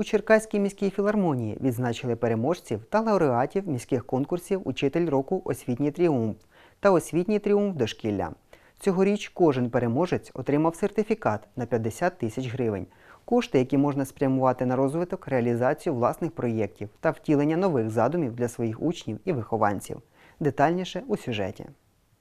У Черкаській міській філармонії відзначили переможців та лауреатів міських конкурсів Учитель року Освітній тріумф та Освітній тріумф дошкілля. Цьогоріч кожен переможець отримав сертифікат на 50 тисяч гривень. Кошти, які можна спрямувати на розвиток, реалізацію власних проєктів та втілення нових задумів для своїх учнів і вихованців. Детальніше у сюжеті.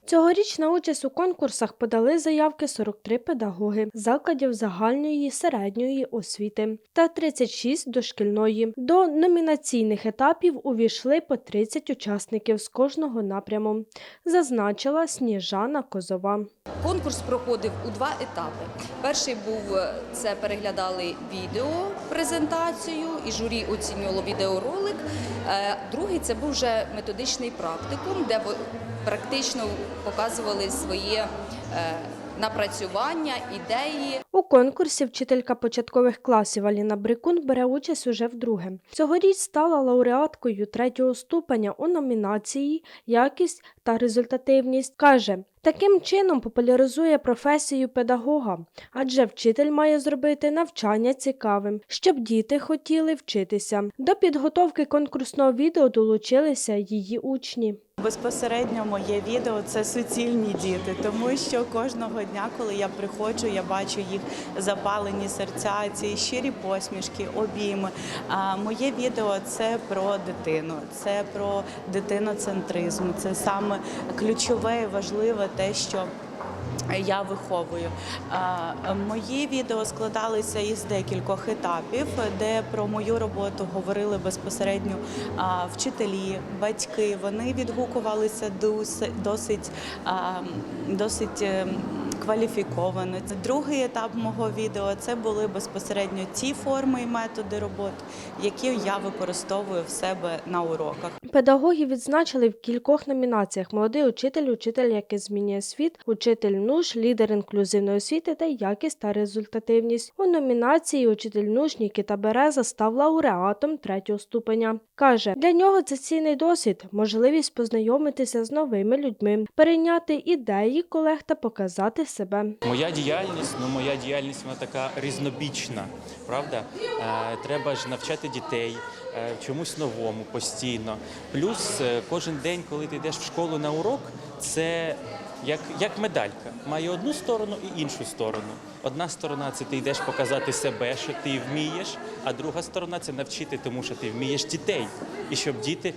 Цьогоріч на участь у конкурсах подали заявки 43 педагоги закладів загальної середньої освіти та 36 дошкільної. До номінаційних етапів увійшли по 30 учасників з кожного напряму, зазначила Сніжана Козова. Конкурс проходив у два етапи. Перший був е, це переглядали відео презентацію і журі оцінювало відеоролик. Е, Другий це був вже методичний практикум, де практично показували своє е, напрацювання, ідеї. У конкурсі вчителька початкових класів Аліна Брикун бере участь уже вдруге. Цьогоріч стала лауреаткою третього ступеня у номінації Якість та результативність. Каже, таким чином популяризує професію педагога, адже вчитель має зробити навчання цікавим, щоб діти хотіли вчитися. До підготовки конкурсного відео долучилися її учні. Безпосередньо моє відео це суцільні діти, тому що кожного дня, коли я приходжу, я бачу їх запалені серця, ці щирі посмішки, обійми. А моє відео це про дитину, це про дитиноцентризм. Це саме ключове і важливе те, що. Я виховую. Мої відео складалися із декількох етапів, де про мою роботу говорили безпосередньо вчителі, батьки. Вони відгукувалися досить, досить е, кваліфіковано. Другий етап мого відео це були безпосередньо ті форми і методи роботи, які я використовую в себе на уроках. Педагоги відзначили в кількох номінаціях: молодий учитель, учитель, який змінює світ, учитель НУШ, лідер інклюзивної освіти та якість та результативність. У номінації Учитель НУШ Нікіта Береза став лауреатом третього ступеня. Каже, для нього це цінний досвід, можливість познайомитися з новими людьми, перейняти ідеї колег та показати себе. Моя діяльність, ну моя діяльність вона така різнобічна, правда? Е, треба ж навчати дітей е, чомусь новому постійно. Плюс е, кожен день, коли ти йдеш в школу на урок, це як, як медалька. Має одну сторону і іншу сторону. Одна сторона це ти йдеш показати себе, що ти вмієш, а друга сторона це навчити тому, що ти вмієш дітей, і щоб діти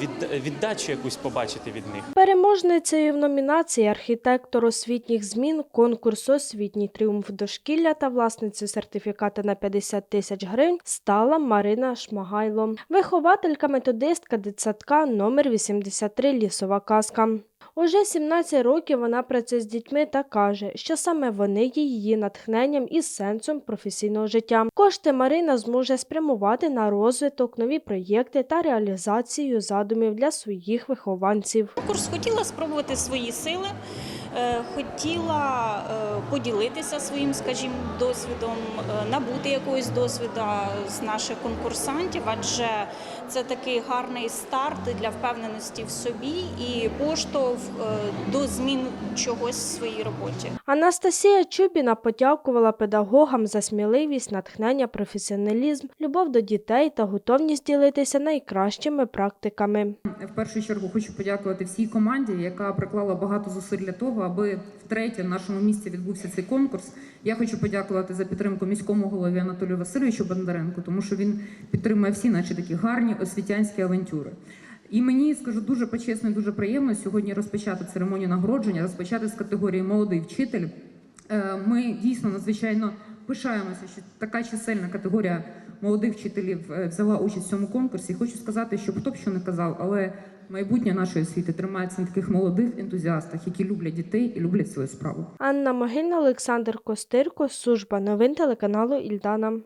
від, віддачу якусь побачити від них. Переможницею в номінації архітектор освітніх змін конкурсу Освітній тріумф дошкілля та власницею сертифіката на 50 тисяч гривень стала Марина Шмагайло, вихователька методистка дитсадка номер 83 Лісова казка. Уже 17 років вона працює з дітьми та каже, що саме вони є її натхненням і сенсом професійного життя. Кошти Марина зможе спрямувати на розвиток, нові проєкти та реалізацію задумів для своїх вихованців. Курс хотіла спробувати свої сили, хотіла е, поділитися своїм, скажімо, досвідом, е, набути якогось досвіду з наших конкурсантів, адже це такий гарний старт для впевненості в собі і поштовх е, до змін чогось в своїй роботі. Анастасія Чубіна подякувала педагогам за сміливість, натхнення, професіоналізм, любов до дітей та готовність ділитися найкращими практиками. В першу чергу хочу подякувати всій команді, яка приклала багато зусиль для того, аби втретє в нашому місті відбувся цей конкурс. Я хочу подякувати за підтримку міському голові Анатолію Васильовичу Бондаренку, тому що він підтримує всі наші такі гарні освітянські авантюри. І мені скажу дуже почесно і дуже приємно сьогодні розпочати церемонію нагородження, розпочати з категорії молодий вчитель. Е, Ми дійсно надзвичайно пишаємося, що така чисельна категорія молодих вчителів е, взяла участь в цьому конкурсі. Хочу сказати, що хто б що не казав, але майбутнє нашої освіти тримається на таких молодих ентузіастах, які люблять дітей і люблять свою справу. Анна Могильна, Олександр Костирко, служба новин телеканалу Ільдана.